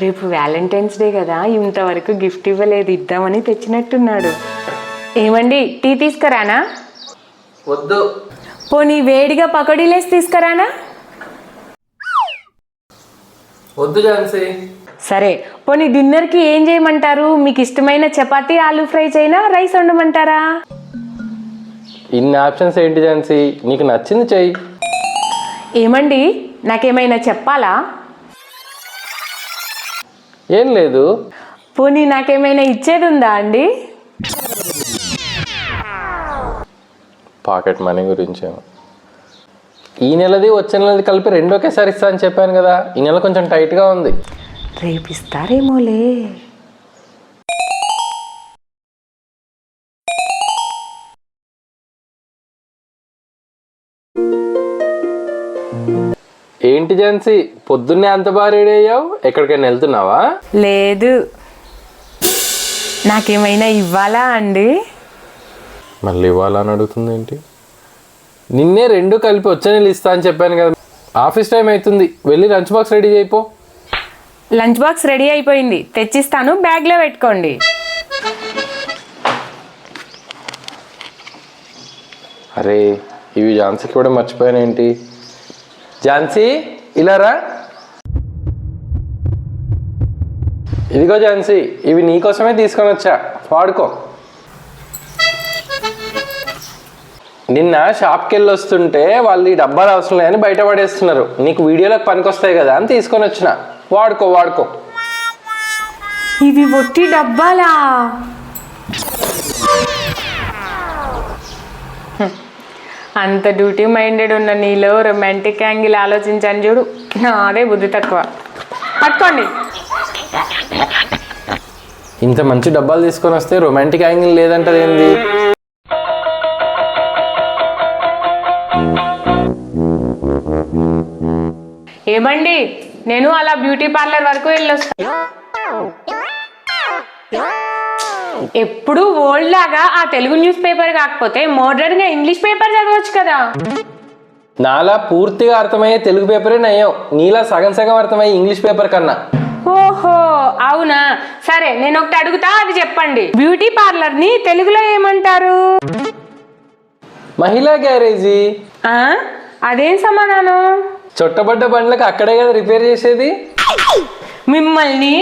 రేపు Valentine's day కదా ఇంతవరకు గిఫ్ట్ ఇవ్వలేదు ఇద్దామని తెచ్చినట్టున్నాడు. ఏమండి టీ తీసుకురానా? వద్దు. పోనీ వేడిగా పకోడీలేసి తీసుకురానా? వద్దు ఝాన్సీ. సరే పోనీ డిన్నర్కి ఏం చేయమంటారు? మీకు ఇష్టమైన చపాతీ ఆలూ ఫ్రై చేయనా రైస్ వండమంటారా? ఇన్ని ఆప్షన్స్ ఏంటి ఝాన్సీ? నీకు నచ్చింది చెయ్యి. ఏమండి? నాకేమైనా చెప్పాలా? ఏం లేదు. పోనీ నాకేమైనా ఇచ్చేది ఉందా అండి? పాకెట్ మనీ గురించేమో. ఈ నెలది వచ్చే నెలది కలిపి రెండు ఒకేసారి ఇస్తా అని చెప్పాను కదా. ఈ నెల కొంచెం టైట్గా ఉంది. రేపు ఇస్తారేమోలే ఏంటి ఝాన్సీ? పొద్దున్నే అంత బాగా రెడీ అయ్యావు? ఎక్కడికైనా వెళ్తున్నావా? లేదు. నాకేమైనా ఇవ్వాలా అండి? మళ్ళీ ఇవ్వాలని అడుగుతుంది ఏంటి? నిన్నే రెండు కలిపి వచ్చే నెల ఇస్తా అని చెప్పాను కదా. ఆఫీస్ టైం అవుతుంది. వెళ్ళి లంచ్ బాక్స్ రెడీ చేయిపో లంచ్ బాక్స్ రెడీ అయిపోయింది. తెచ్చిస్తాను బ్యాగ్లో పెట్టుకోండి. అరే ఇవి ఝాన్సీకి కూడా మర్చిపోయాను ఏంటి ఝాన్సీ ఇలారా? ఇదిగో ఝాన్సీ ఇవి నీకోసమే తీసుకొని వచ్చా. వాడుకో. నిన్న షాప్కి వెళ్ళి వస్తుంటే వాళ్ళు ఈ డబ్బాలు అవసరం లేని బయట పడేస్తున్నారు. నీకు వీడియోలకు పనికొస్తాయి కదా అని తీసుకొని వచ్చిన. వాడుకో వాడుకో. ఇవి ఒట్టి డబ్బాలా? అంత డ్యూటీ మైండెడ్ ఉన్న నీలో రొమాంటిక్ యాంగిల్ ఆలోచించాను చూడు. అదే బుద్ధి తక్కువ. పట్టుకోండి. ఇంత మంచి డబ్బాలు తీసుకొని వస్తే రొమాంటిక్ యాంగిల్ లేదంటది ఏంది? ఏమండి? నేను అలా బ్యూటీ పార్లర్ వరకు వెళ్ళొస్తా. ఎప్పుడు ఓల్డ్ లాగా ఆ తెలుగు న్యూస్ పేపర్ కాకపోతే మోడర్న్గా ఇంగ్లీష్ పేపర్ చదవచ్చు కదా. నాలా పూర్తిగా అర్థమయ్యే తెలుగు పేపరే నయ్యం నీలా సగం సగం అర్థమయ్యే ఇంగ్లీష్ పేపర్ కన్నా. ఓహో అవునా? సరే నేను ఒకటి అడుగుతా అది చెప్పండి. బ్యూటీ పార్లర్ని తెలుగులో ఏమంటారు? మహిళా గ్యారేజీ. ఆ? అదేం సమాధానం? చుట్టబడ్డ బండ్లకు అక్కడే కదా రిపేర్ చేసేది? మిమ్మల్ని